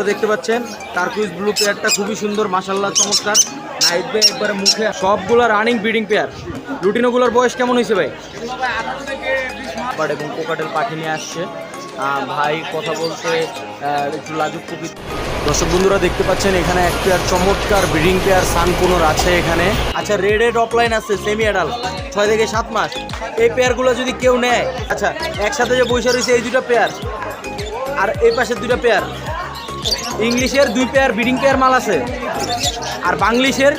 বন্ধুরা দেখতে পাচ্ছেন। টার্কুইজ ব্লু পেয়ারটা খুবই সুন্দর মাসাল্লাহ চমৎকার। নাইট বে একবারে মুখে, সবগুলো রানিং ব্রিডিং পেয়ার লুটিনোগুলোর বয়স কেমন হয়েছে ভাই? এবং কোকাটের পাখি নিয়ে আসছে। ভাই কথা বলতে একটু লাজুক প্রকৃতি। দর্শক বন্ধুরা, দেখতে পাচ্ছেন এখানে এক পেয়ার চমৎকার ব্রিডিং পেয়ার সানকুনোর আছে এখানে। আচ্ছা রেড এড অফলাইন আছে সেমি অ্যাডাল ছয় থেকে সাত মাস। এই পেয়ারগুলো যদি কেউ নেয় আচ্ছা একসাথে যে বৈশা রয়েছে, এই দুটো পেয়ার আর এই পাশের দুটো পেয়ার ইংলিশের দুই পেয়ার ব্রিডিং পেয়ার মাল আছে। আর বাংলিশের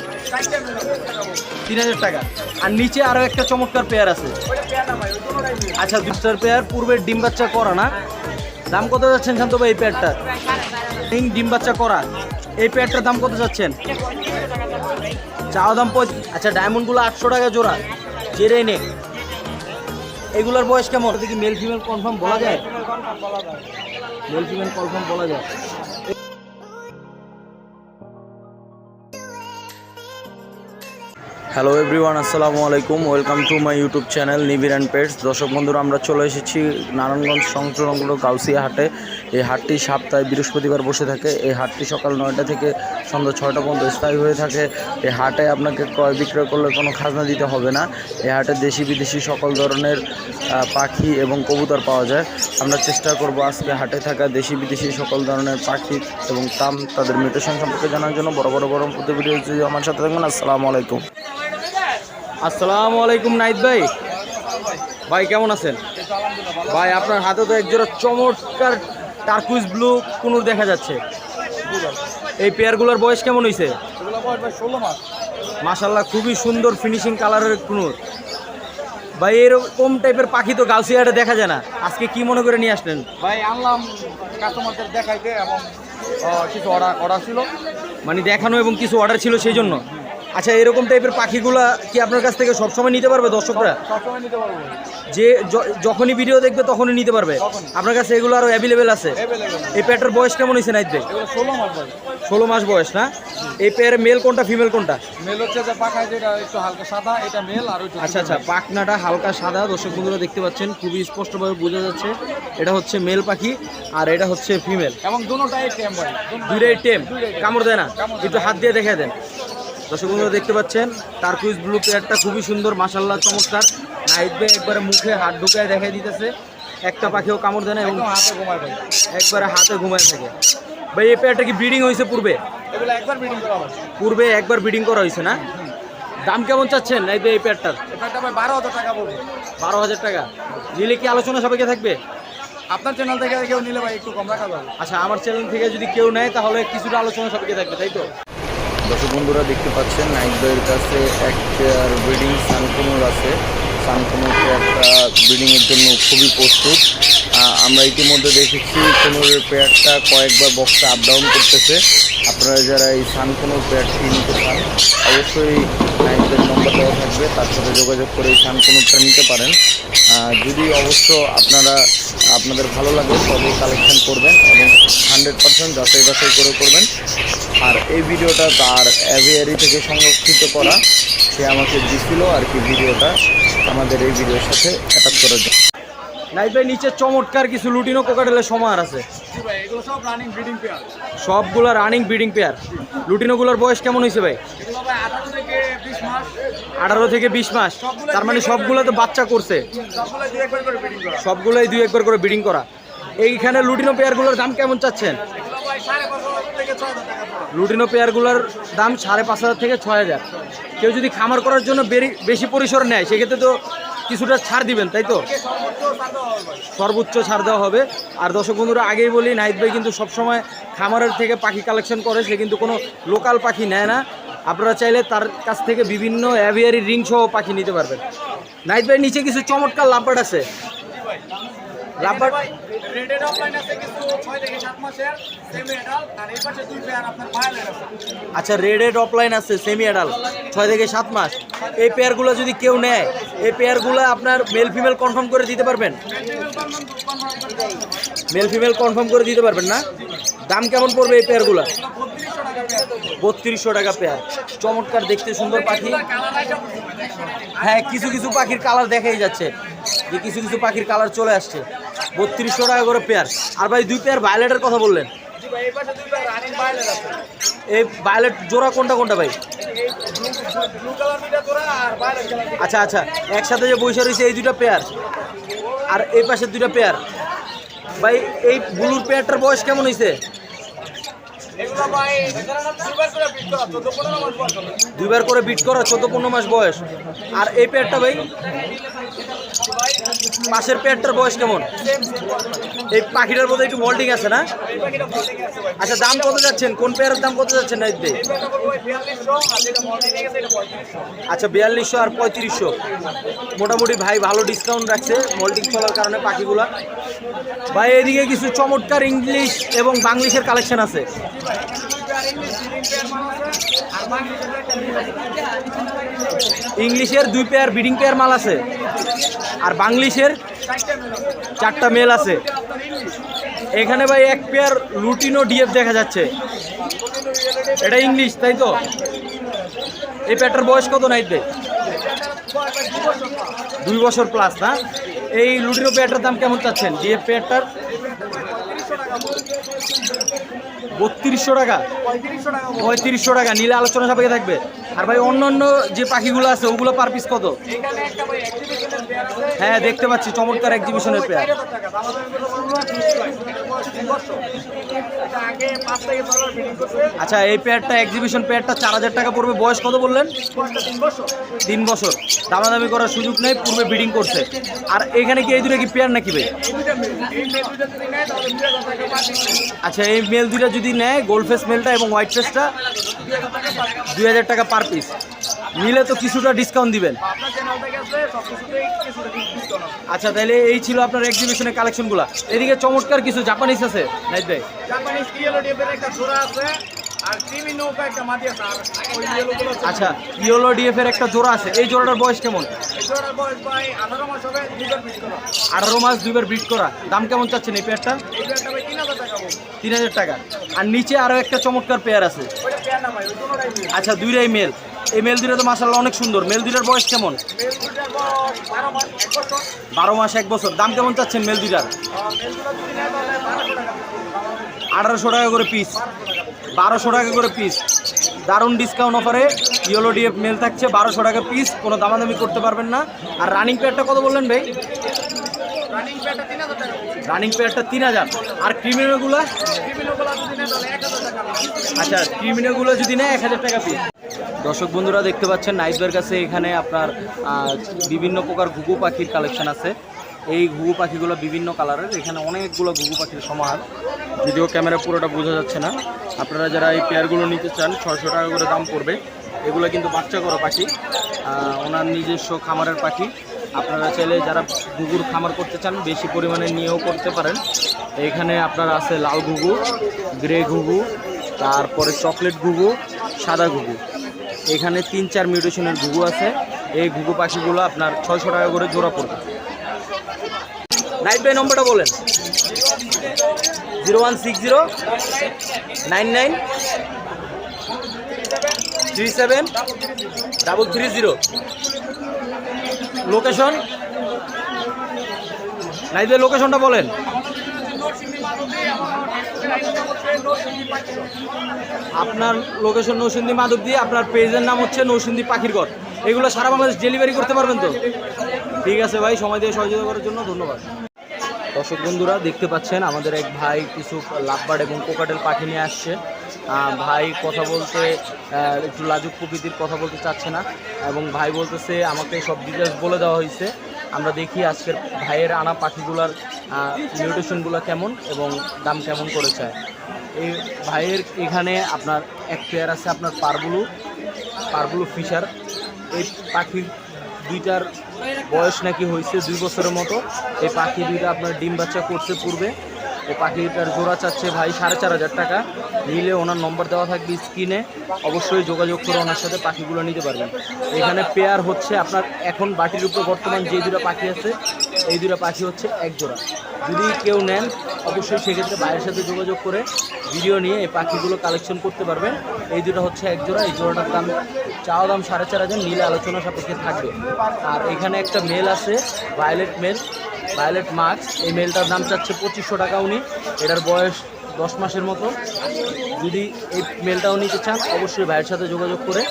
তিন হাজার টাকা। আর নিচে আরও একটা চমৎকার পেয়ার আছে। আচ্ছা দুটার পেয়ার পূর্বের ডিম বাচ্চা করা না? দাম কত যাচ্ছেন শান্ত ভাই এই পেয়ারটা ডিম বাচ্চা করা। এই পেয়ারটার দাম কত যাচ্ছেন? চাওয়া দাম আচ্ছা ডায়মন্ডগুলো আটশো টাকা জোড়া। জেরে নে এগুলোর বয়স কেমন? কি মেল ফিমেল কনফার্ম বলা যায়? মেল ফিমেল কনফার্ম বলা যায়। হ্যালো এভরিওয়ান আসসালামু আলাইকুম welcome to my YouTube channel Nibir and pets দর্শক বন্ধুরা, আমরা চলে এসেছি নারায়ণগঞ্জ সংলগ্ন গাউসিয়া হাটে। এই হাটটি সপ্তাহে বৃহস্পতিবার বসে থাকে। এই হাটটি সকাল নয়টা থেকে সন্ধ্যা ছয়টা পর্যন্ত স্থায়ী হয়ে থাকে। এই হাটে আপনাকে ক্রয় বিক্রয় করলে কোনো খাজনা দিতে হবে না। এই হাটে দেশি বিদেশি সকল ধরনের পাখি এবং কবুতর পাওয়া যায়। আমরা চেষ্টা করব আজকে হাটে থাকা দেশি বিদেশি সকল ধরনের পাখি এবং দাম তাদের মিউটেশন সম্পর্কে জানার জন্য। বড় বড় বড় প্রতি ভিডিও যদি আমার সাথে থাকবেন, আসসালামু আলাইকুম। আসসালামু আলাইকুম নাইদ ভাই। ভাই কেমন আছেন? ভাই আপনার হাতে তো একজোড়া চমৎকার টার্কুইজ ব্লু কুনুর দেখা যাচ্ছে। এই পেয়ারগুলোর বয়স কেমন হয়েছে ষোলো মাস। মাশাল্লাহ খুবই সুন্দর ফিনিশিং কালারের কুনুর। ভাই এরকম টাইপের পাখি তো গাউসিয়াটে দেখা যায় না। আজকে কি মনে করে নিয়ে আসলেন? ভাই আনলাম কাস্টমারদের দেখাইতে এবং কিছু অর্ডার অর্ডার ছিল। মানে দেখানো এবং কিছু অর্ডার ছিল সেই জন্য? আচ্ছা এরকম টাইপের পাখিগুলা কি আপনার কাছ থেকে সবসময় নিতে পারবে দর্শকরা? সবসময় নিতে পারব। যে যখনই ভিডিও দেখবে তখনই নিতে পারবে। আপনার কাছে এগুলো আরও অ্যাভেলেবেল আছে? এই পেয়ারটার বয়স কেমন হয়েছে এগুলো ষোলো মাস ভাই ষোলো মাস বয়স না? এই পেয়ারে মেল কোনটা ফিমেল কোনটা? মেল হচ্ছে যে পাখায় যেটা একটু হালকা সাদা এটা মেল আর আচ্ছা আচ্ছা পাখনাটা হালকা সাদা দর্শক বন্ধুরা দেখতে পাচ্ছেন খুবই স্পষ্টভাবে বোঝা যাচ্ছে। এটা হচ্ছে মেল পাখি আর এটা হচ্ছে ফিমেল এবং দুটোটাই টেম দুইটাই টেম কামড় দেয় না। একটু হাত দিয়ে দেখে দেন। দর্শক বন্ধুরা দেখতে পাচ্ছেন টার্কুইজ ব্লু পেয়ারটা খুবই সুন্দর মাসাল্লাহ চমৎকার। নাইট বে একবারে মুখে হাত ঢুকায় দেখাই দিতেছে। একটা পাখিও কামড় দেয় না এবং হাতে ঘুমায় ভাই। একবারে হাতে ঘুমায় থাকে। ভাই এই পেয়ারটা কি ব্রিডিং হয়েছে পূর্বে? একবার বিডিং করা পূর্বে একবার ব্রিডিং করা হয়েছে না? দাম কেমন চাচ্ছেন এই এই পেয়ারটার বারো হাজার টাকা পড়বে বারো হাজার টাকা। নিলে কি আলোচনা সবাইকে থাকবে? আপনার চ্যানেল থেকে কেউ নিলে ভাই একটু কম রাখা যাবে। আচ্ছা আমার চ্যানেল থেকে যদি কেউ নেয় তাহলে কিছুটা আলোচনা সবাইকে থাকবে তাই তো? দর্শক বন্ধুরা দেখতে পাচ্ছেন নাইট ভাইয়ের কাছে এক পেয়ার ব্রিডিং সানকুমোর আছে। সানকুনুর পেয়ারটা ব্রিডিংয়ের জন্য খুবই প্রস্তুত। আমরা ইতিমধ্যে দেখেছি কোনোর পেয়ারটা কয়েকবার বক্সে আপ ডাউন করতেছে। আপনারা যারা এই সানকুমোর পেয়ারটি নিতে চান, অবশ্যই নাইটের নম্বর দেওয়া থাকবে তার সাথে যোগাযোগ করে এই সানকুনুরটা নিতে পারেন। যদি অবশ্য আপনারা, আপনাদের ভালো লাগে, তবে কালেকশন করবেন এবং হান্ড্রেড পার্সেন্ট যাচাই বাছাই করে করবেন। আর এই ভিডিওটা তার অ্যাভিয়ারি থেকে সংরক্ষিত করা, সে আমাকে দিছিল আর কি ভিডিওটা আমাদের এই ভিডিওর সাথে অ্যাটাচ করার জন্য। নাই ভাই নিচে চমৎকার কিছু লুটিনো কোকাটেলের সমার আছে। ভাই? এগুলো সব রানিং ব্রিডিং পেয়ার সবগুলা রানিং ব্রিডিং পেয়ার লুটিনোগুলোর বয়স কেমন হয়েছে ভাই? এগুলো ভাই থেকে বিশ মাস। থেকে তার মানে সবগুলো তো বাচ্চা করছে। সবগুলো দিয়ে একবার করে ব্রিডিং করা। সবগুলোই দুই একবার করে ব্রিডিং করা। এইখানে লুটিনো পেয়ারগুলোর দাম কেমন চাচ্ছেন? লুটিনো পেয়ারগুলোর দাম সাড়ে পাঁচ হাজার থেকে ছয় হাজার। কেউ যদি খামার করার জন্য বেশি পরিসর নেয় সেক্ষেত্রে তো কিছুটা ছাড় দিবেন, তাই তো? সর্বোচ্চ ছাড় দেওয়া হবে। আর দর্শক বন্ধুরা, আগেই বলি, নাহিদ ভাই কিন্তু সবসময় খামারের থেকে পাখি কালেকশন করে, সে কিন্তু কোনো লোকাল পাখি নেয় না। আপনারা চাইলে তার কাছ থেকে বিভিন্ন অ্যাভিয়ারি রিংসহ পাখি নিতে পারবেন। নাহিদ ভাই, নিচে কিছু চমৎকার লাভবার্ড আছে। লাভবার্ড রেডেড অফলাইন আছে কিছু ছয় থেকে সাত মাসের সেমি এডাল আর এই পাশে দুই পেয়ার আপনার ভায়োলেট আছে। আচ্ছা রেডেড অফলাইন আছে সেমি অ্যাডাল ছয় থেকে সাত মাস। এই পেয়ারগুলো যদি কেউ নেয় এই পেয়ারগুলো আপনার মেল ফিমেল কনফার্ম করে দিতে পারবেন? মেল ফিমেল কনফার্ম করে দিতে পারবেন না? দাম কেমন পড়বে এই পেয়ারগুলো বত্রিশশো টাকা পেয়ার। চমৎকার দেখতে সুন্দর পাখি। হ্যাঁ কিছু কিছু পাখির কালার দেখাই যাচ্ছে। যে কিছু কিছু পাখির কালার চলে আসছে। বত্রিশশো টাকা করে পেয়ার। আর ভাই, দুই পেয়ার ভায়োলেটের কথা বললেন? এই পাশে ভায়োলেট জোড়া কোনটা কোনটা ভাই? আচ্ছা আচ্ছা। একসাথে যে বৈশা রয়েছে এই দুইটা পেয়ার। আর এই পাশের দুইটা পেয়ার। ভাই, এই ব্লুর পেয়ারটার বয়স কেমন হয়েছে দুইবার করে বিট করা চোদ্দ পনেরো মাস বয়স। আর এই পেয়ারটা ভাই, পাশের পেয়ারটার বয়স কেমন? এই পাখিটার মধ্যে একটু মল্টিং আছে না? আচ্ছা দাম কত যাচ্ছেন? কোন পেয়ারের দাম কত যাচ্ছেন না পঁয়ত্রিশশো আচ্ছা বিয়াল্লিশশো আর পঁয়ত্রিশশো। মোটামুটি ভাই ভালো ডিসকাউন্ট রাখছে মল্টিং চলার কারণে পাখিগুলা। ভাই, এদিকে কিছু চমৎকার ইংলিশ এবং বাংলিশের কালেকশন আছে। ইংলিশের দুই পেয়ার বিডিং পেয়ার মাল আছে। আর বাংলিশের চারটে মেল আছে। এখানে ভাই এক পেয়ার লুটিনো ডিএফ দেখা যাচ্ছে। এটা ইংলিশ, তাই তো? এই পেয়ারটার বয়স কত ভাই দুই বছর প্লাস না? এই লুটিনো পেয়ারটার দাম কেমন চাচ্ছেন? ডিএফ পেয়ারটার বত্রিশশো টাকা। পঁয়ত্রিশশো টাকা। নীলে আলোচনা সাপেক্ষে থাকবে। আর ভাই অন্য অন্য যে পাখিগুলো আছে, ওগুলো পার পিস কত? হ্যাঁ দেখতে পাচ্ছি। চমৎকার এক্সিবিশনের পেয়ার আচ্ছা এই পেয়ারটা এক্সিবিশন পেয়ারটা চার হাজার টাকা পড়বে। বয়স কত বললেন? তিন বছর। দামাদামি করার সুযোগ নেই পূর্বে বিডিং করছে। আর এখানে কি এই দুটো কি পেয়ার নাকি ভাই? আচ্ছা এই মেল দুটো যদি নেয় গোল্ড ফেস মেলটা এবং হোয়াইট ফেসটা দুই হাজার টাকা পার পিস দুই হাজার টাকা পার পিস নিলে তো কিছুটা ডিসকাউন্ট দিবেন। আচ্ছা তাহলে এই ছিল আপনার এক্সিবিশনের কালেকশনগুলো এদিকে চমৎকার কিছু জাপানিজ আছে নাইট ভাই। জাপানিজ ইয়েলো ডিপের একটা জোড়া আছে আর টিমি নৌকা একটা আছে আর ওই ইয়েলোগুলো আচ্ছা ইয়োলো ডিএফ এর একটা জোড়া আছে এই জোড়াটার বয়স কেমন? এই জোড়ার বয়স ভাই আঠারো মাস হবে দুইবার করা। আঠারো মাস দুইবার ব্রিড করা। দাম কেমন চাচ্ছেন এই পেয়ারটা এই পেয়ারটা ভাই তিন হাজার টাকা বলব তিন হাজার টাকা। আর নিচে আরও একটা চমৎকার পেয়ার আছে। ওইটা পেয়ার না ভাই দুটোটাই আচ্ছা দুইটাই মেল এই মেল দুটো তো মাসাল্লাহ অনেক সুন্দর। মেল দুটার বয়স কেমন? বারো মাস, এক বছর। দাম কেমন চাচ্ছেন মেল দুটার আর মেল দুটো যদি নেয় তাহলে বারোশো টাকা পিস। আঠারোশো টাকা করে পিস বারোশো টাকা করে পিস দারুণ ডিসকাউন্ট অফারে ইয়েলো ডিএফ মেল থাকছে, বারোশো টাকা পিস কোনো দামাদামি করতে পারবেন না। আর রানিং পেয়ারটা কত বললেন ভাই? রানিং পেয়ারটা তিন হাজার। আর ক্রিমিনোগুলো। আচ্ছা ক্রিমিনোগুলো যদি নেয় এক হাজার টাকা পিস দর্শক বন্ধুরা দেখতে পাচ্ছেন নাইটবের কাছে এখানে আপনার বিভিন্ন প্রকার ঘুঘু পাখির কালেকশন আছে। এই ঘুঘু পাখিগুলো বিভিন্ন কালারের এখানে অনেকগুলো ঘুঘু পাখির সমাহার যদিও ক্যামেরা পুরোটা বোঝা যাচ্ছে না। আপনারা যারা এই পেয়ারগুলো নিতে চান, ছয়শো টাকা করে দাম পড়বে। এগুলো কিন্তু বাচ্চা করা পাখি ওনার নিজস্ব খামারের পাখি। আপনারা চাইলে যারা ঘুঘুর খামার করতে চান, বেশি পরিমাণে নিয়েও করতে পারেন। এখানে আপনার আছে লাল ঘুঘু গ্রে ঘুঘু, তারপরে চকলেট ঘুঘু, সাদা ঘুঘু। এখানে তিন চার মিউটেশনের ঘুঘু আছে। এই ঘুঘু পাখিগুলো আপনার ছয়শো টাকা করে জোড়া পড়বে। নাইট বাই নম্বরটা বলেন। Zero one six zero nine nine three seven double three zero. Location? Night বাই লোকেশনটা বলেন নরসিংদী মাধবদী আমার আইডি নাম হচ্ছে নরসিংদী পাখি আপনার লোকেশন নৌসিন্দি দিয়ে আপনার পেজের নাম হচ্ছে নৌসিন্দি পাখির ঘর। এগুলো সারা বাংলাদেশ ডেলিভারি করতে পারবেন তো? ঠিক আছে ভাই, সময় দিয়ে সহযোগিতা করার জন্য ধন্যবাদ। দর্শক বন্ধুরা, দেখতে পাচ্ছেন আমাদের এক ভাই কিছু লাভবার্ড এবং কোকাটেল পাখি নিয়ে আসছে। ভাই কথা বলতে একটু লাজুক প্রকৃতির কথা বলতে চাচ্ছে না। এবং ভাই বলতেছে, আমাকে সব ডিটেলস বলে দেওয়া হয়েছে। আমরা দেখি আজকের ভাইয়ের আনা পাখিগুলার নিউট্রিশনগুলো কেমন এবং দাম কেমন করেছে। এই ভাইয়ের এখানে আপনার এক পেয়ার আছে, আপনার পারগুলো পারগুলো ফিশার এই পাখির দুইটার বয়স নাকি হয়েছে দুই বছরের মতো। এই পাখি দুইটা আপনার ডিম বাচ্চা করছে পূর্বে। এই পাখিটার জোড়া চাচ্ছে ভাই সাড়ে চার হাজার টাকা। নিলে ওনার নম্বর দেওয়া থাকবে স্ক্রিনে। অবশ্যই যোগাযোগ করে ওনার সাথে পাখিগুলো নিতে পারবেন। এখানে পেয়ার হচ্ছে আপনার এখন বাটির উপরে বর্তমান যে দুটো পাখি আছে, এই দুটো পাখি হচ্ছে এক জোড়া। যদি কেউ নেন, অবশ্যই সেক্ষেত্রে বাইরের সাথে যোগাযোগ করে ভিডিও নিয়ে এই পাখিগুলো কালেকশন করতে পারবেন। এই দুটো হচ্ছে এক জোড়া, এই জোড়াটার দাম, চাওয়া দাম সাড়ে চার হাজার, নিলে আলোচনা সাপেক্ষে থাকবে। আর এখানে একটা মেল আছে ভায়োলেট মেল ভায়োলেট মার্কস এই মেলটার দাম চাচ্ছে পঁচিশশো টাকা উনি। এটার বয়স দশ মাসের মতো। যদি এই মেলটাও নিতে চান, অবশ্যই ভাইয়ের সাথে যোগাযোগ করে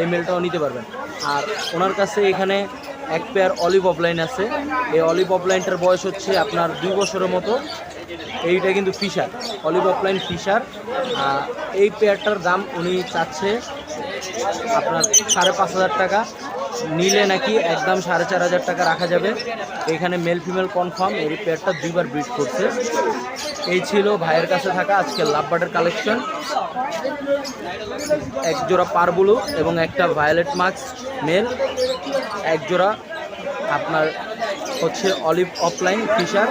এই মেলটাও নিতে পারবেন। আর ওনার কাছে এখানে এক পেয়ার অলিভ অফলাইন আছে। এই অলিভ অফলাইনটার বয়স হচ্ছে আপনার দুই বছরের মতো। এইটা কিন্তু ফিশার অলিভ অফলাইন ফিশার এই পেয়ারটার দাম উনি চাচ্ছে আপনার সাড়ে পাঁচ হাজার টাকা। নিলে নাকি একদম সাড়ে চার হাজার টাকা রাখা যাবে। এখানে মেল ফিমেল কনফার্ম এই পেয়ারটা দুইবার ব্রিড করছে। এই ছিল ভাইয়ের কাছে থাকা আজকে লাভবার্ডের কালেকশন এক জোড়া পারবুলু এবং একটা ভায়োলেট মার্কস মেল এক জোড়া আপনার হচ্ছে অলিভ অফলাইন ফিশার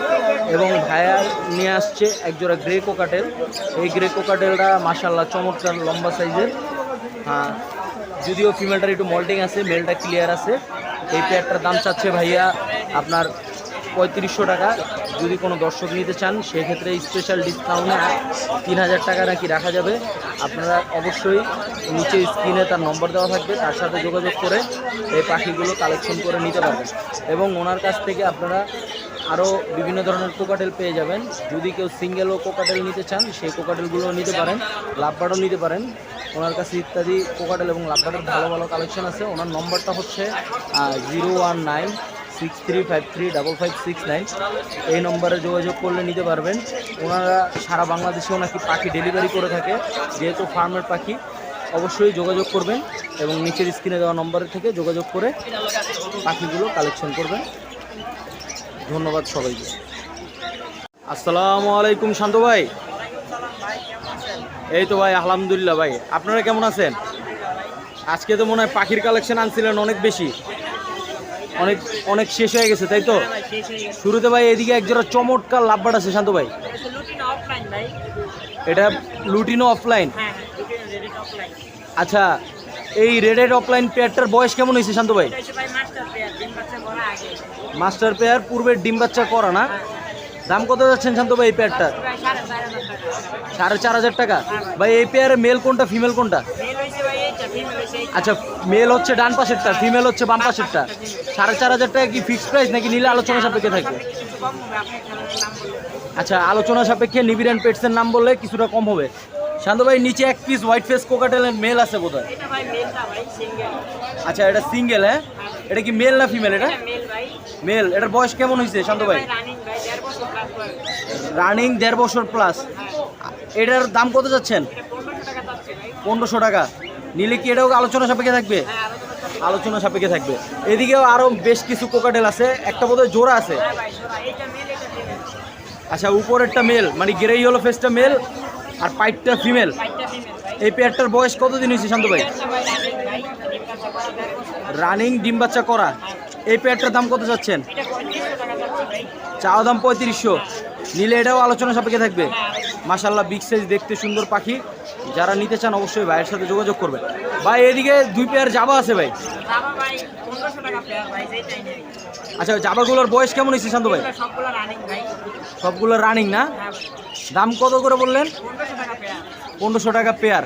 এবং ভায়ার নিয়ে আসছে এক জোড়া গ্রে কোকাটেল এই গ্রে কোকাটেলটা মাসাল্লাহ চমৎকার লম্বা সাইজের হ্যাঁ যদিও ফিমেলটার একটু মল্টিং আছে মেলটা ক্লিয়ার আছে। এই পেয়ারটার দাম চাচ্ছে ভাইয়া আপনার পঁয়ত্রিশশো টাকা। যদি কোনো দর্শক নিতে চান, সেক্ষেত্রে স্পেশাল ডিসকাউন্টে তিন হাজার টাকা নাকি রাখা যাবে। আপনারা অবশ্যই নিচে স্ক্রিনে তার নম্বর দেওয়া থাকবে, তার সাথে যোগাযোগ করে এই পাখিগুলো কালেকশন করে নিতে পারবেন। এবং ওনার কাছ থেকে আপনারা আরও বিভিন্ন ধরনের কোকাটেল পেয়ে যাবেন। যদি কেউ সিঙ্গেলও কোকাটেল নিতে চান, সেই কোকাটেলগুলো নিতে পারেন লাভবারও নিতে পারেন। ওনার কাছে ইত্যাদি কোকাটেল এবং লাভবারের ভালো ভালো কালেকশন আছে। ওনার নম্বরটা হচ্ছে zero one nine six three five three double five six nine এই নম্বরে যোগাযোগ করলে নিতে পারবেন। ওনারা সারা বাংলাদেশেও নাকি পাখি ডেলিভারি করে থাকে। যেহেতু ফার্মের পাখি, অবশ্যই যোগাযোগ করবেন এবং নিচের স্ক্রিনে দেওয়া নম্বরের থেকে যোগাযোগ করে পাখিগুলো কালেকশন করবেন। ধন্যবাদ সবাইকে। আসসালামু আলাইকুম শান্ত ভাই। এই তো ভাই, আলহামদুলিল্লাহ ভাই। আপনারা কেমন আছেন? আজকে তো মনে হয় পাখির কালেকশন আনছিলেন অনেক বেশি। অনেক অনেক শেষ হয়ে গেছে, তাই তো? শুরুতে ভাই এদিকে একজোড়া চমৎকার লাভবাট আছে, শান্ত ভাই। এটা লুটিনো অফলাইন আচ্ছা এই রেডেড অফলাইন পেয়ারটার বয়স কেমন হয়েছে, শান্ত ভাই? মাস্টার পেয়ার পূর্বের ডিম বাচ্চা করা না। দাম কত যাচ্ছেন শান্ত ভাই এই পেয়ারটার? প্রায় সাড়ে চার হাজার টাকা। ভাই, এই পেয়ারে মেল কোনটা ফিমেল কোনটা? আচ্ছা মেল হচ্ছে ডান পাশেরটা ফিমেল হচ্ছে বাম পাশেরটা। সাড়ে চার হাজার টাকা কি ফিক্সড প্রাইস নাকি নিলে আলোচনা সাপেক্ষে থাকবে আচ্ছা আলোচনা সাপেক্ষে নিবিরান পেটসের নাম বললে কিছুটা কম হবে। শান্ত ভাই, নিচে এক পিস হোয়াইট ফেস কোকাটেলের মেল আছে বোধহয়? এটা আচ্ছা এটা সিঙ্গেল হ্যাঁ? এটা কি মেল না ফিমেল এটা? মেল এটার বয়স কেমন হয়েছে শান্ত ভাই? রানিং দেড় বছর প্লাস এটার দাম কত যাচ্ছেন? পনেরোশো টাকা নিলে কি এটাও আলোচনা সাপেক্ষে থাকবে? হ্যাঁ আলোচনা সাপেক্ষে। থাকবে। এদিকেও আরও বেশ কিছু কোকাটেল আছে। একটা বোধহয় জোড়া আছে। হ্যাঁ আচ্ছা উপরেরটা মেল মানে গ্রে হলো ফেসটা মেল আর পাইপটা ফিমেল এই পেয়ারটার বয়স কতদিন হয়েছে শান্ত ভাই এটা ভাই রানিং ভাই ডিম বাচ্চা করা দেড় বছর রানিং ডিম বাচ্চা করা। এই পেয়ারটার দাম কত যাচ্ছেন চাওয়া দাম পঁয়ত্রিশশো। নিলে এটাও আলোচনা সাপেক্ষে থাকবে। মাশাল্লাহ বিগ সাইজ দেখতে সুন্দর পাখি। যারা নিতে চান অবশ্যই ভাইয়ের সাথে যোগাযোগ করবেন। ভাই এদিকে দুই পেয়ার জাবা আছে ভাই। আচ্ছা জাবাগুলোর বয়স কেমন হয়েছে শান্ত ভাই? সবগুলো রানিং না? হ্যাঁ দাম কত করে বললেন? পনেরোশো টাকা পেয়ার। পনেরোশো টাকা পেয়ার।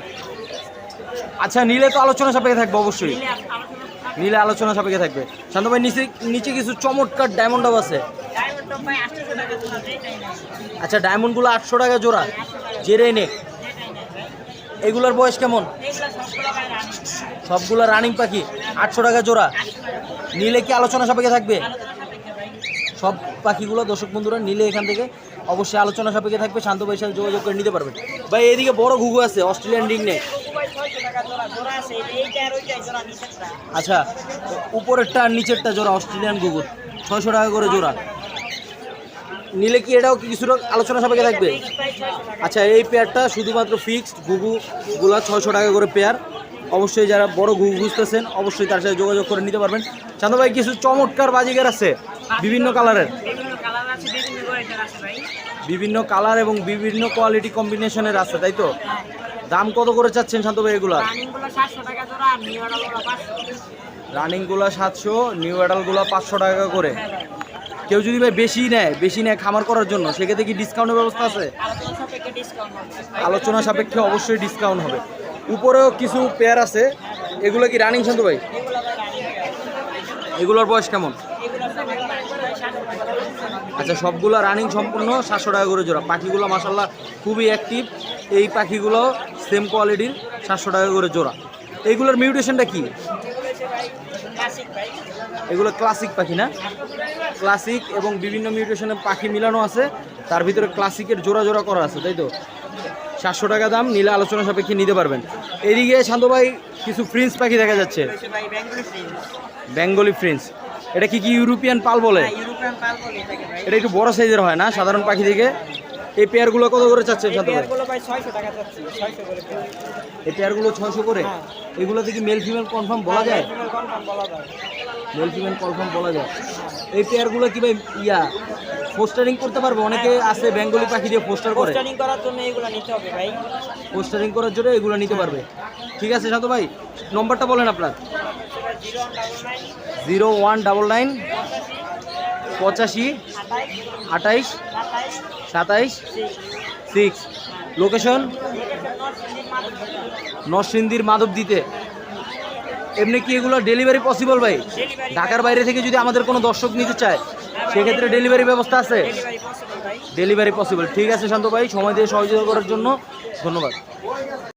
আচ্ছা নিলে তো আলোচনা সাপেক্ষে থাকবে অবশ্যই। নিলে আলোচনা সাপেক্ষে থাকবে। শান্ত ভাই, নিচে নিচে কিছু চমৎকার ডায়মন্ড আছে। নেই আচ্ছা ডায়মন্ডগুলো আটশো টাকা জোড়া। জেরে নেই ভাই এগুলোর বয়স কেমন? সবগুলো রানিং পাখি। আটশো টাকা জোড়া। নিলে কি আলোচনা সাপেক্ষে থাকবে? সব পাখিগুলো দর্শক বন্ধুরা, নিলে এখান থেকে অবশ্যই আলোচনা সাপেক্ষে থাকবে। শান্ত ভাইয়ের সাথে যোগাযোগ করে নিতে পারবেন। ভাই, এদিকে বড় ঘুঘু আছে অস্ট্রেলিয়ান রিং নেক আচ্ছা উপরেরটা আর নিচেরটা জোড়া অস্ট্রেলিয়ান ঘুঘুর ছয়শো টাকা করে জোড়া। নিলে কি এটাও কিছুটা আলোচনা সাপেক্ষে থাকবে? আচ্ছা এই পেয়ারটা শুধুমাত্র ফিক্সড ঘুঘুগুলা ছয়শো টাকা করে পেয়ার অবশ্যই যারা বড় ঘুঘু খুঁজতেছেন অবশ্যই তার সাথে যোগাযোগ করে নিতে পারবেন। চান্দু ভাই কিছু চমৎকার বাজিকার আছে বিভিন্ন কালারের। বিভিন্ন কালার বিভিন্ন এবং বিভিন্ন কোয়ালিটি কম্বিনেশনের আছে তাই তো? দাম কত করে চাচ্ছেন শান্ত ভাই এগুলা? সাতশো নিউ পাঁচশো। রানিংগুলো সাতশো নিউ অ্যাডালগুলো পাঁচশো টাকা করে। কেউ যদি ভাই বেশি নেয় বেশি নেয় খামার করার জন্য সেক্ষেত্রে কি ডিসকাউন্টের ব্যবস্থা আছে? আলোচনা সাপেক্ষে অবশ্যই ডিসকাউন্ট হবে। উপরেও কিছু পেয়ার আছে। এগুলো কি রানিং শান্ত ভাই? এগুলো ভাই রানিং এগুলোর বয়স কেমন? টাকা আচ্ছা সবগুলো রানিং সম্পূর্ণ সাতশো টাকা করে জোড়া। পাখিগুলো মাসাল্লাহ খুবই অ্যাক্টিভ এই পাখিগুলো সেম কোয়ালিটির সাতশো টাকা করে জোড়া। এইগুলোর মিউটেশনটা কি? এগুলো ক্লাসিক পাখি না? ক্লাসিক এবং বিভিন্ন মিউটেশনের পাখি মিলানো আছে। তার ভিতরে ক্লাসিকের জোড়া জোড়া করা আছে তাই তো? সাতশো টাকা দাম নিলে আলোচনা সাপেক্ষে নিতে পারবেন। এদিকে শান্ত ভাই কিছু ফ্রিন্স পাখি দেখা যাচ্ছে। বেঙ্গলি ফ্রিন্স এটা কি কি ইউরোপিয়ান পাল বলে? হ্যাঁ এটা একটু বড় সাইজের হয় না? সাধারণ পাখি থেকে এই পেয়ারগুলো কত করে চাচ্ছেন শান্ত ভাই? এই পেয়ারগুলো ছয়শো করে? হ্যাঁ। এগুলোতে কি মেল ফিমেল কনফার্ম বলা যায়? মেল ফিমেল কনফার্ম বলা যায়। এই পেয়ারগুলো কি ভাই ইয়া পোস্টারিং করতে পারব? অনেকে আছে বেঙ্গলি পাখি দিয়ে পোস্টার করে। পোস্টারিং করার জন্য এগুলো নিতে হবে ভাই। পোস্টারিং করার জন্য এগুলো নিতে পারবে। ঠিক আছে শান্ত ভাই নম্বরটা বলেন আপনার। জিরো ওয়ান ডাবল নাইন পঁচাশি আঠাইশ সাতাইশ? সিক্স লোকেশন নরসিংদীর মাধব দিতে এমনি কি এগুলো ডেলিভারি পসিবল ভাই? ঢাকার বাইরে থেকে যদি আমাদের কোনো দর্শক নিতে চায় সেক্ষেত্রে ডেলিভারি ব্যবস্থা আছে? ডেলিভারি পসিবল ঠিক আছে শান্ত ভাই সময় দিয়ে সহযোগিতা করার জন্য ধন্যবাদ।